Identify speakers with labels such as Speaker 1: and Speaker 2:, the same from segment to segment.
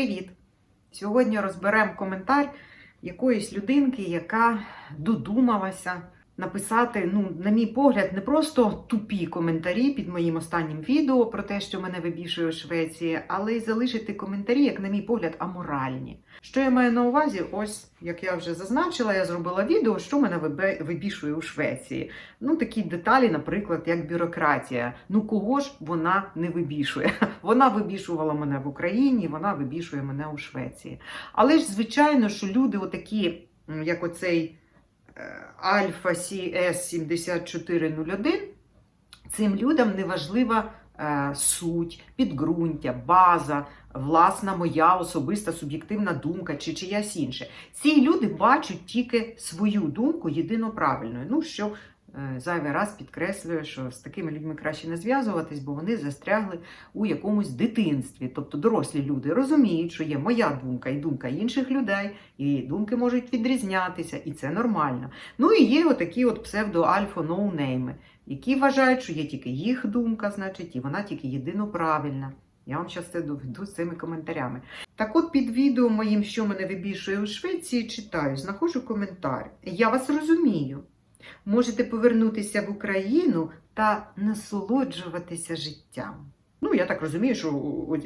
Speaker 1: Привіт! Сьогодні розберемо коментар якоїсь людинки, яка додумалася написати, ну, на мій погляд, не просто тупі коментарі під моїм останнім відео про те, що мене вибішує у Швеції, але й залишити коментарі, як, на мій погляд, аморальні. Що я маю на увазі? Ось, як я вже зазначила, я зробила відео, що мене вибішує у Швеції. Ну, такі деталі, наприклад, як бюрократія. Ну, кого ж вона не вибішує? Вона вибішувала мене в Україні, вона вибішує мене у Швеції. Але ж, звичайно, що люди, отакі, як оцей Альфа CS 7401, цим людям не важлива е, суть, підґрунтя, база, власна моя особиста суб'єктивна думка чи чиясь інше. Ці люди бачать тільки свою думку єдино правильною. Ну, що зайвий раз підкреслює, що з такими людьми краще не зв'язуватись, бо вони застрягли у якомусь дитинстві. Тобто дорослі люди розуміють, що є моя думка і думка інших людей, і думки можуть відрізнятися, і це нормально. Ну і є отакі от псевдо-альфа-ноунейми, які вважають, що є тільки їх думка, значить, і вона тільки єдино правильна. Я вам зараз це доведу з цими коментарями. Так от під відео моїм, що мене вибішує у Швеції, читаю, знаходжу коментар. Я вас розумію. Можете повернутися в Україну та насолоджуватися життям. Ну, я так розумію, що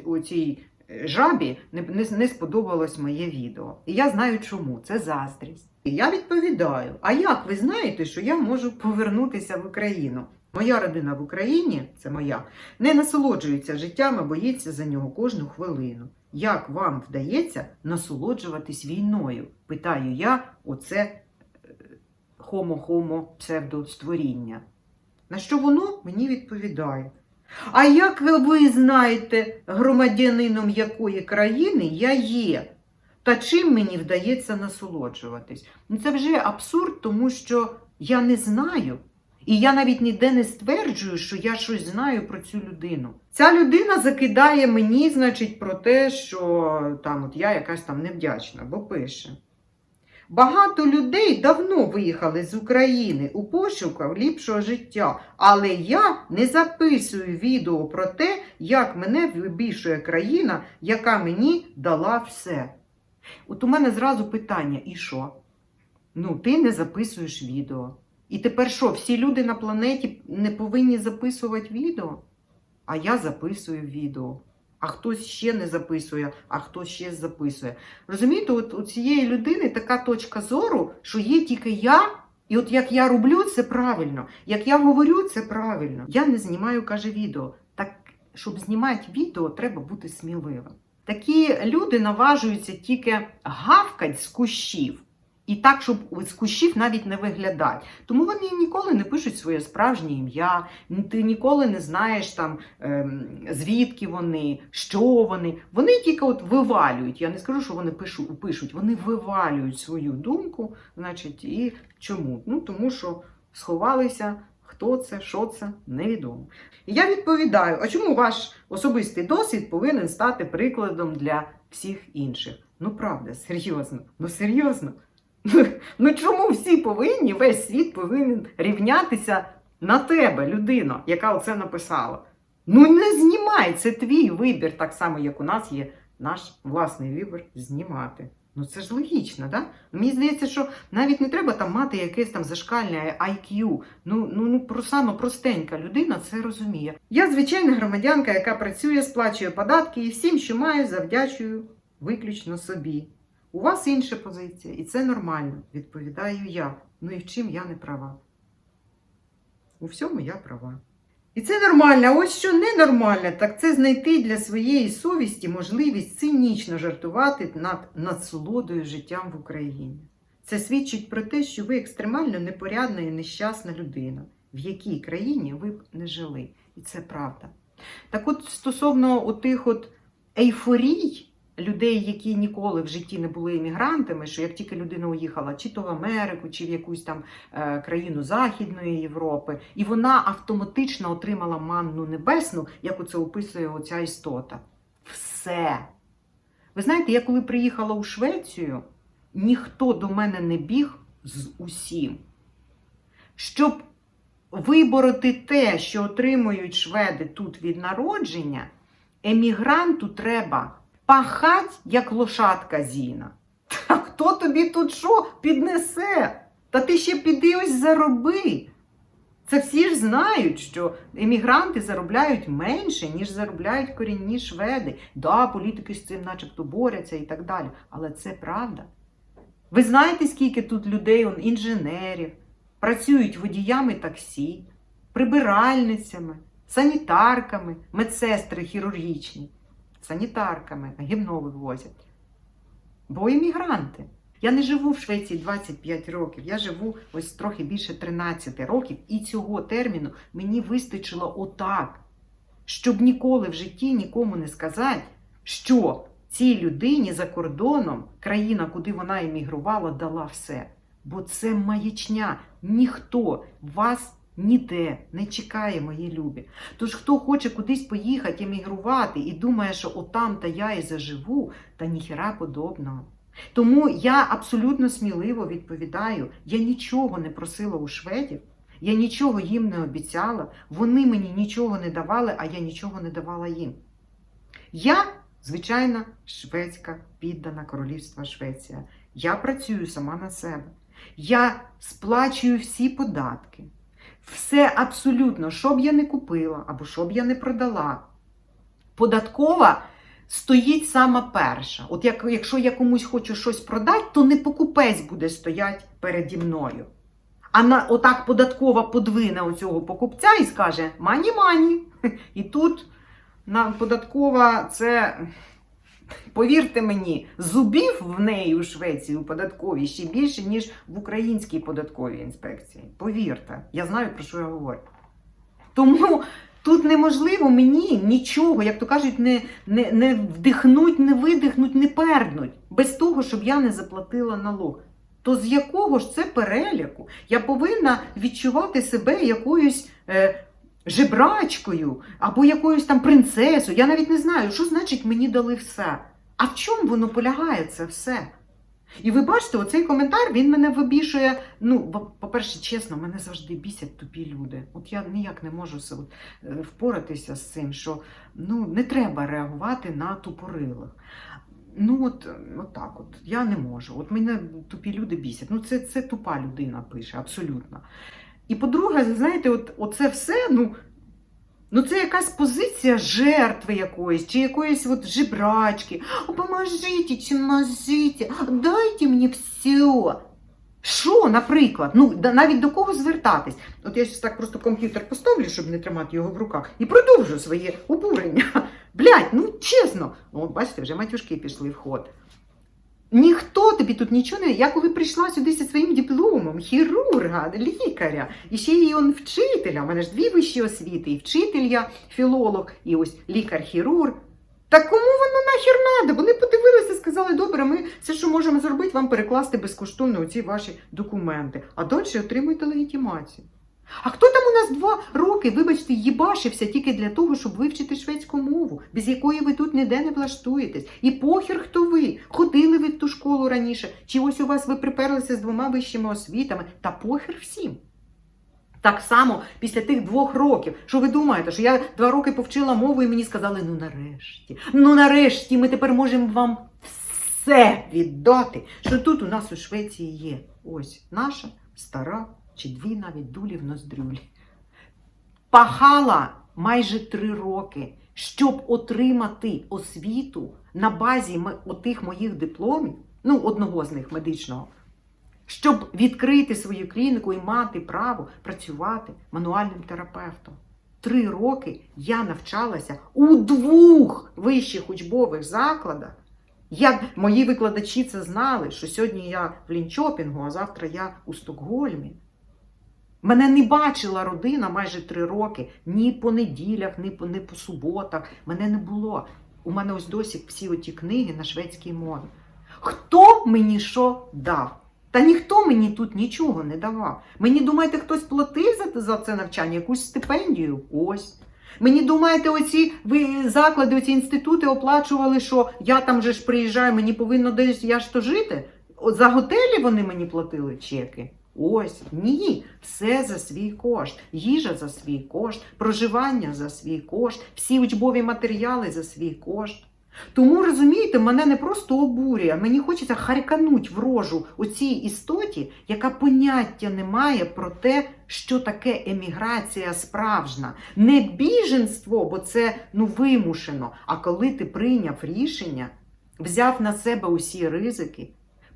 Speaker 1: у, цій е, жабі не, не, не сподобалось моє відео. І я знаю чому. Це заздрість. І я відповідаю: а як ви знаєте, що я можу повернутися в Україну? Моя родина в Україні, це моя, не насолоджується життям, а боїться за нього кожну хвилину. Як вам вдається насолоджуватись війною? Питаю я, оце хомо-хомо псевдостворіння. На що воно мені відповідає? А як ви, ви знаєте, громадянином якої країни я є? Та чим мені вдається насолоджуватись? Ну це вже абсурд, тому що я не знаю. І я навіть ніде не стверджую, що я щось знаю про цю людину. Ця людина закидає мені, значить, про те, що там от я якась там невдячна, бо пише. Багато людей давно виїхали з України у пошуках ліпшого життя, але я не записую відео про те, як мене вибішує країна, яка мені дала все. От у мене зразу питання: і що? Ну, ти не записуєш відео. І тепер що, всі люди на планеті не повинні записувати відео? А я записую відео. А хтось ще не записує, а хтось ще записує. Розумієте, от у цієї людини така точка зору, що є тільки я, і от як я роблю, це правильно. Як я говорю, це правильно. Я не знімаю, каже, відео. Так, щоб знімати відео, треба бути сміливим. Такі люди наважуються тільки гавкать з кущів. І так, щоб з кущів навіть не виглядати. Тому вони ніколи не пишуть своє справжнє ім'я, ти ніколи не знаєш там ем, звідки вони, що вони. Вони тільки от вивалюють. Я не скажу, що вони пишу, пишуть, вони вивалюють свою думку, значить, і чому? Ну тому що сховалися. Хто це, що це, невідомо. І я відповідаю: а чому ваш особистий досвід повинен стати прикладом для всіх інших? Ну, правда, серйозно, ну серйозно. Ну чому всі повинні, весь світ повинен рівнятися на тебе, людина, яка оце написала? Ну не знімай, це твій вибір, так само, як у нас є наш власний вибір знімати. Ну це ж логічно, да? Мені здається, що навіть не треба там мати якесь там зашкальне IQ. Ну, ну, ну про саме простенька людина це розуміє. Я звичайна громадянка, яка працює, сплачує податки і всім, що маю, завдячую виключно собі. У вас інша позиція, і це нормально, відповідаю я. Ну і в чим я не права? У всьому я права. І це нормально. А ось що ненормально, так це знайти для своєї совісті можливість цинічно жартувати над насолодою життям в Україні. Це свідчить про те, що ви екстремально непорядна і нещасна людина, в якій країні ви б не жили. І це правда. Так от, стосовно отих от ейфорій, людей, які ніколи в житті не були емігрантами, що як тільки людина уїхала чи то в Америку, чи в якусь там е, країну Західної Європи, і вона автоматично отримала манну небесну, як оце описує оця істота. Все. Ви знаєте, я коли приїхала у Швецію, ніхто до мене не біг з усім. Щоб вибороти те, що отримують шведи тут від народження, емігранту треба пахать, як лошадка Зіна. Та хто тобі тут що піднесе? Та ти ще піди ось зароби. Це всі ж знають, що емігранти заробляють менше, ніж заробляють корінні шведи. Да, політики з цим начебто борються і так далі. Але це правда. Ви знаєте, скільки тут людей, он, інженерів, працюють водіями таксі, прибиральницями, санітарками, медсестри хірургічні, санітарками, гімно вивозять. Бо іммігранти. Я не живу в Швеції 25 років, я живу ось трохи більше 13 років, і цього терміну мені вистачило отак, щоб ніколи в житті нікому не сказати, що цій людині за кордоном країна, куди вона емігрувала, дала все. Бо це маячня. Ніхто вас ніде не чекає, мої любі. Тож хто хоче кудись поїхати, емігрувати і думає, що отам та я і заживу, та ніхера подобного. Тому я абсолютно сміливо відповідаю: я нічого не просила у шведів, я нічого їм не обіцяла, вони мені нічого не давали, а я нічого не давала їм. Я, звичайна шведська піддана королівства Швеція. Я працюю сама на себе. Я сплачую всі податки. Все абсолютно, що б я не купила або що б я не продала. Податкова стоїть сама перша. От як, якщо я комусь хочу щось продати, то не покупець буде стояти переді мною. А на, отак податкова подвине оцього покупця і скаже мані-мані. І тут на податкова це, повірте мені, зубів в неї у Швеції у податковій ще більше, ніж в українській податковій інспекції. Повірте, я знаю, про що я говорю. Тому тут неможливо мені нічого, як то кажуть, не, не, не вдихнуть, не видихнуть, не перднуть, без того, щоб я не заплатила налог. То з якого ж це переляку? Я повинна відчувати себе якоюсь е, жебрачкою або якоюсь там принцесою. Я навіть не знаю, що значить мені дали все. А в чому воно полягає це все? І ви бачите, оцей коментар він мене вибішує. Ну, по-перше, чесно, мене завжди бісять тупі люди. От я ніяк не можу е, впоратися з цим, що ну, не треба реагувати на тупорилих. Ну, от, от так от, я не можу. От мене тупі люди бісять. Ну, це, це тупа людина пише, абсолютно. І по-друге, знаєте, от, оце все, ну, ну це якась позиція жертви якоїсь, чи якоїсь от жебрачки. Поможіть, чимозіть, дайте мені все. Що, наприклад, ну навіть до кого звертатись? От я зараз так просто комп'ютер поставлю, щоб не тримати його в руках, і продовжу своє обурення. Блять, ну чесно. О, бачите, вже матюшки пішли в ход. Ніхто тобі тут нічого не. Я коли прийшла сюди зі своїм дипломом, хірурга, лікаря, і ще й он вчителя. У мене ж дві вищі освіти, і вчитель я, філолог, і ось лікар-хірург. Та кому воно нахер надо? Вони подивилися, сказали, добре, ми все, що можемо зробити, вам перекласти безкоштовно оці ваші документи, а далі отримуйте легітимацію. А хто там у нас два роки, вибачте, їбашився тільки для того, щоб вивчити шведську мову, без якої ви тут ніде не влаштуєтесь. І похер, хто ви, ходили ви в ту школу раніше, чи ось у вас ви приперлися з двома вищими освітами, та похер всім. Так само після тих двох років, що ви думаєте, що я два роки повчила мову і мені сказали: ну нарешті, ну нарешті ми тепер можемо вам все віддати, що тут у нас у Швеції є. Ось наша стара чи дві навіть дулі в ноздрюлі. Пахала майже три роки, щоб отримати освіту на базі отих моїх дипломів, ну, одного з них медичного, щоб відкрити свою клініку і мати право працювати мануальним терапевтом. Три роки я навчалася у двох вищих учбових закладах. Я, мої викладачі це знали, що сьогодні я в Лінчопінгу, а завтра я у Стокгольмі. Мене не бачила родина майже три роки ні по неділях, ні по, ні по суботах. Мене не було. У мене ось досі всі оті книги на шведській мові. Хто мені що дав? Та ніхто мені тут нічого не давав. Мені думаєте, хтось платив за, за це навчання, якусь стипендію? Ось. Мені думаєте, оці ви заклади, оці інститути оплачували, що я там же ж приїжджаю, мені повинно десь я ж то жити. За готелі вони мені платили чеки. Ось ні, все за свій кошт, їжа за свій кошт, проживання за свій кошт, всі учбові матеріали за свій кошт. Тому розумієте, мене не просто обурює, мені хочеться харкануть в рожу оцій істоті, яка поняття не має про те, що таке еміграція справжня. Не біженство, бо це ну вимушено. А коли ти прийняв рішення, взяв на себе усі ризики,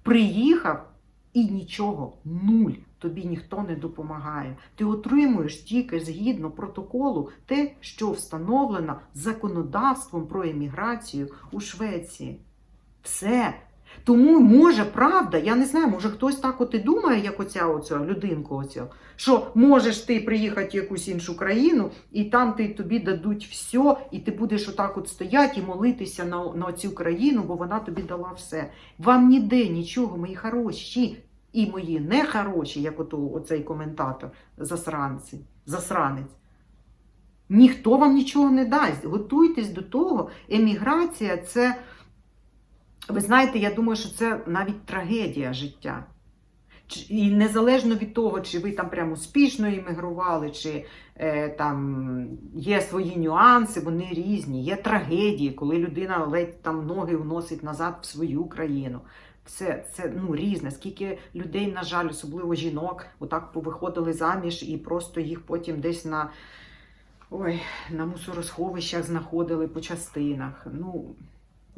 Speaker 1: приїхав і нічого, нуль. Тобі ніхто не допомагає. Ти отримуєш тільки згідно протоколу те, що встановлено законодавством про еміграцію у Швеції. Все. Тому може правда, я не знаю, може хтось так от і думає, як оця, оця людинка, оця, що можеш ти приїхати в якусь іншу країну, і там ти, тобі дадуть все, і ти будеш отак от стояти і молитися на, на цю країну, бо вона тобі дала все. Вам ніде нічого, мої хороші, і мої нехороші, як ото, оцей коментатор, засранці, засранець. Ніхто вам нічого не дасть. Готуйтесь до того, еміграція це. Ви знаєте, я думаю, що це навіть трагедія життя. І незалежно від того, чи ви там прямо успішно іммігрували, чи е, там є свої нюанси, вони різні. Є трагедії, коли людина ледь там ноги вносить назад в свою країну. Це, це ну, різне. Скільки людей, на жаль, особливо жінок, отак повиходили заміж і просто їх потім десь на, ой, на мусоросховищах знаходили по частинах. Ну,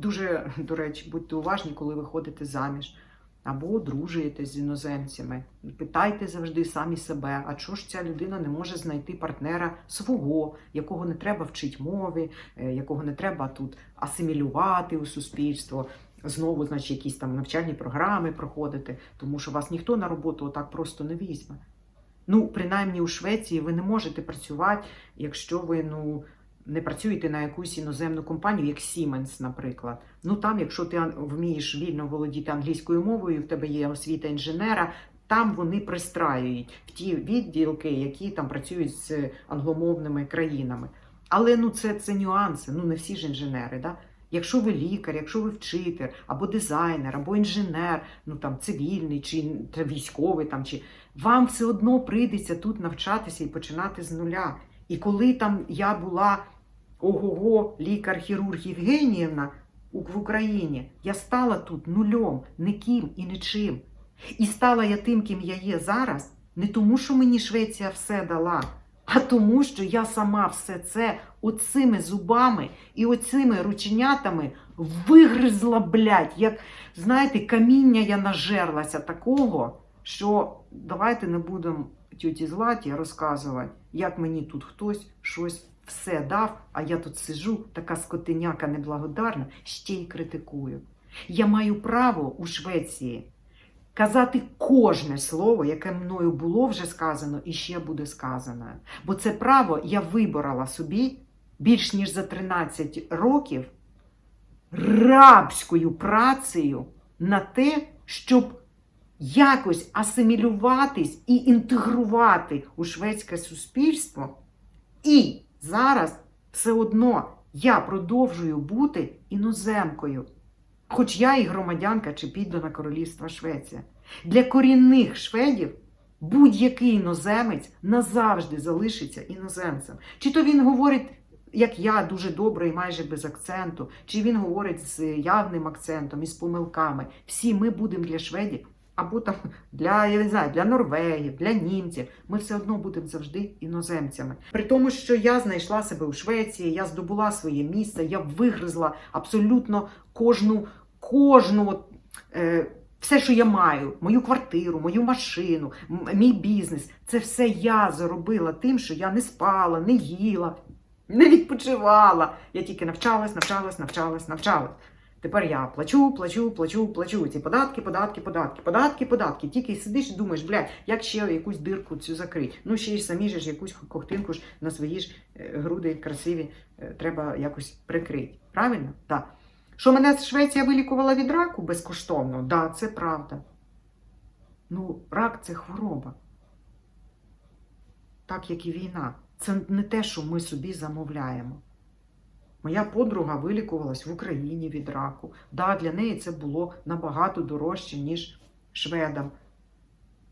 Speaker 1: Дуже, до речі, будьте уважні, коли ви ходите заміж або одружуєтесь з іноземцями. Питайте завжди самі себе, а чого ж ця людина не може знайти партнера свого, якого не треба вчити мові, е, якого не треба тут асимілювати у суспільство. Знову, значить, якісь там навчальні програми проходити, тому що вас ніхто на роботу отак просто не візьме. Ну, принаймні у Швеції ви не можете працювати, якщо ви ну, не працюєте на якусь іноземну компанію, як Siemens, наприклад. Ну там, якщо ти вмієш вільно володіти англійською мовою, в тебе є освіта інженера, там вони пристраюють в ті відділки, які там працюють з англомовними країнами. Але ну це, це нюанси, ну не всі ж інженери. Да? Якщо ви лікар, якщо ви вчитель, або дизайнер, або інженер, ну там цивільний чи та військовий, там чи вам все одно прийдеться тут навчатися і починати з нуля. І коли там я була ого-го, лікар-хірург Євгеніївна в Україні, я стала тут нульом, ніким і нічим. І стала я тим, ким я є зараз, не тому, що мені Швеція все дала, а тому, що я сама все це оцими зубами і оцими рученятами вигризла, блядь, як, знаєте, каміння я нажерлася такого, що давайте не будемо тьоті Златі розказувати, як мені тут хтось щось все дав, а я тут сижу, така скотиняка неблагодарна, ще й критикую. Я маю право у Швеції казати кожне слово, яке мною було вже сказано і ще буде сказано. Бо це право я виборола собі більш ніж за 13 років рабською працею на те, щоб якось асимілюватись і інтегрувати у шведське суспільство. І зараз все одно я продовжую бути іноземкою, хоч я і громадянка чи піддана королівства Швеція. Для корінних шведів будь-який іноземець назавжди залишиться іноземцем. Чи то він говорить, як я, дуже добре і майже без акценту, чи він говорить з явним акцентом і з помилками. Всі ми будемо для шведів або там для я не знаю, для норвегів, для німців. Ми все одно будемо завжди іноземцями. При тому, що я знайшла себе у Швеції, я здобула своє місце, я вигризла абсолютно кожну, кожну. Е, все, що я маю, мою квартиру, мою машину, мій бізнес, це все я заробила тим, що я не спала, не їла, не відпочивала. Я тільки навчалась, навчалась, навчалась, навчалась. Тепер я плачу, плачу, плачу, плачу. Ці податки, податки, податки, податки, податки. Тільки сидиш і думаєш, блядь, як ще якусь дирку цю закрити. Ну ще ж самі ж якусь ковтинку ж на свої ж е, груди красиві е, треба якось прикрити. Правильно? Так. Що мене Швеція вилікувала від раку безкоштовно? Да, це правда. Ну, рак це хвороба. Так як і війна. Це не те, що ми собі замовляємо. Моя подруга вилікувалась в Україні від раку. Да, для неї це було набагато дорожче, ніж шведам.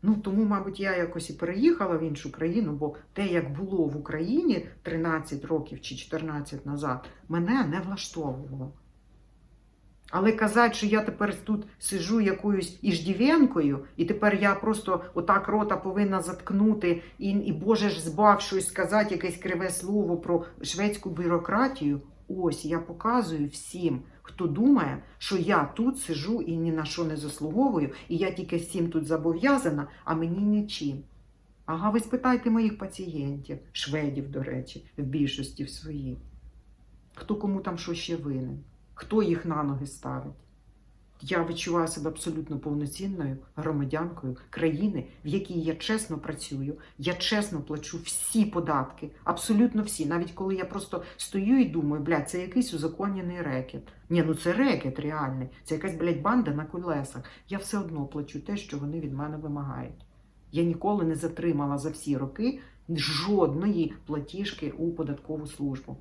Speaker 1: Ну, тому, мабуть, я якось і переїхала в іншу країну, бо те, як було в Україні 13 років чи 14 назад, мене не влаштовувало. Але казати, що я тепер тут сижу якоюсь іждівенкою, і тепер я просто отак рота повинна заткнути, і, і Боже ж збав щось сказати, якесь криве слово про шведську бюрократію. Ось я показую всім, хто думає, що я тут сижу і ні на що не заслуговую, і я тільки всім тут зобов'язана, а мені нічим. Ага, ви спитайте моїх пацієнтів, шведів, до речі, в більшості в своїй. Хто кому там що ще винен? Хто їх на ноги ставить? Я відчуваю себе абсолютно повноцінною громадянкою країни, в якій я чесно працюю, я чесно плачу всі податки, абсолютно всі. Навіть коли я просто стою і думаю, блядь, це якийсь узаконений рекет. Ні, ну це рекет реальний, це якась, блядь, банда на колесах. Я все одно плачу те, що вони від мене вимагають. Я ніколи не затримала за всі роки жодної платіжки у податкову службу.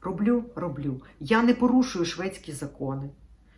Speaker 1: Роблю, роблю. Я не порушую шведські закони.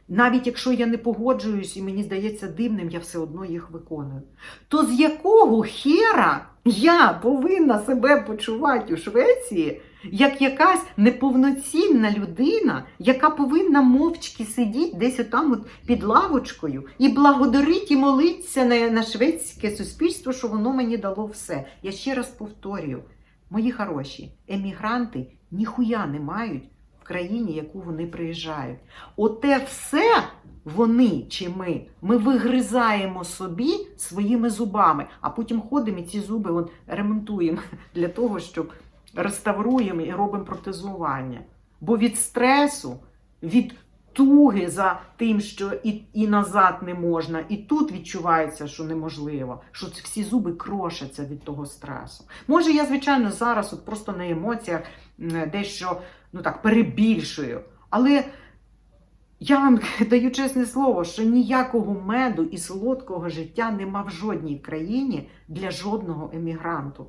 Speaker 1: Навіть якщо я не погоджуюсь і мені здається дивним, я все одно їх виконую. То з якого хера я повинна себе почувати у Швеції як якась неповноцінна людина, яка повинна мовчки сидіти десь отам от під лавочкою і благодарить і молитися на, на шведське суспільство, що воно мені дало все. Я ще раз повторюю, мої хороші, емігранти ніхуя не мають країні, яку вони приїжджають. Оте все вони чи ми, ми вигризаємо собі своїми зубами, а потім ходимо і ці зуби от, ремонтуємо для того, щоб реставруємо і робимо протезування. Бо від стресу, від туги за тим, що і, і назад не можна, і тут відчувається, що неможливо, що всі зуби крошаться від того стресу. Може, я, звичайно, зараз от просто на емоціях дещо ну так, перебільшую. Але я вам даю чесне слово, що ніякого меду і солодкого життя нема в жодній країні для жодного емігранту.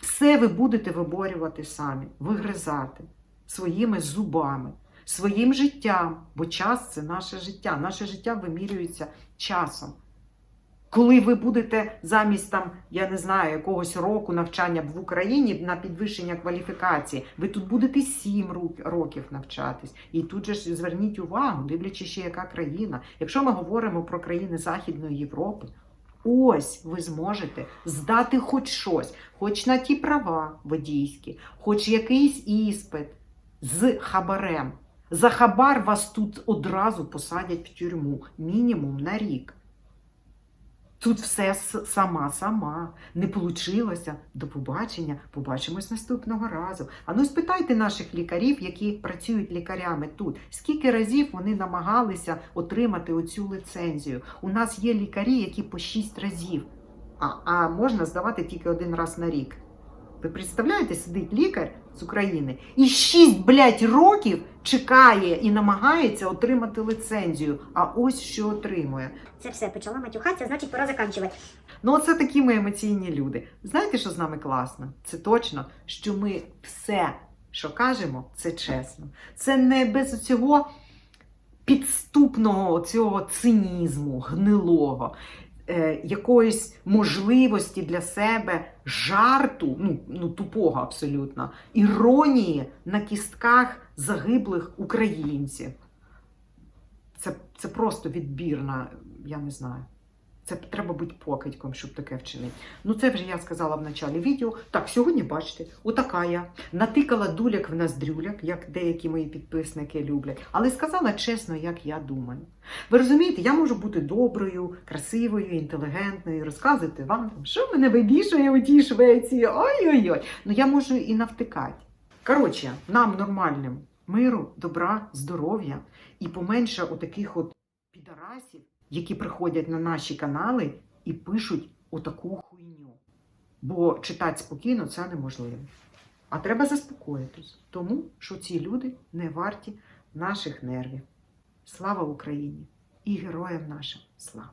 Speaker 1: Все ви будете виборювати самі, вигризати своїми зубами, своїм життям, бо час це наше життя. Наше життя вимірюється часом. Коли ви будете замість там, я не знаю, якогось року навчання в Україні на підвищення кваліфікації, ви тут будете 7 років навчатись. І тут же ж зверніть увагу, дивлячись ще яка країна. Якщо ми говоримо про країни Західної Європи, ось ви зможете здати хоч щось, хоч на ті права водійські, хоч якийсь іспит з хабарем. За хабар вас тут одразу посадять в тюрму, мінімум на рік. Тут все сама-сама. Не получилося. До побачення. Побачимось наступного разу. А ну спитайте наших лікарів, які працюють лікарями тут. Скільки разів вони намагалися отримати оцю лицензію? У нас є лікарі, які по 6 разів, а, а можна здавати тільки один раз на рік. Ви представляєте, сидить лікар з України і 6, блядь, років чекає і намагається отримати лицензію. А ось що отримує.
Speaker 2: Це все почала матюхатися, значить пора заканчувати.
Speaker 1: Ну, оце такі ми емоційні люди. Знаєте, що з нами класно? Це точно, що ми все, що кажемо, це чесно. Це не без цього підступного цього цинізму, гнилого. Е, якоїсь можливості для себе жарту, ну, ну тупого абсолютно, іронії на кістках загиблих українців. Це, це просто відбірна, я не знаю. Це треба бути покидьком, щоб таке вчинити. Ну, це вже я сказала в началі відео. Так, сьогодні бачите, отака я натикала дуляк в ноздрюляк, як деякі мої підписники люблять, але сказала чесно, як я думаю. Ви розумієте, я можу бути доброю, красивою, інтелігентною, розказувати вам, що мене вибішує у тій Швеції. Ой-ой-ой. Ну я можу і навтикати. Коротше, нам нормальним миру, добра, здоров'я і поменше отаких от підарасів які приходять на наші канали і пишуть отаку хуйню. Бо читати спокійно це неможливо. А треба заспокоїтись, тому що ці люди не варті наших нервів. Слава Україні і героям нашим слава!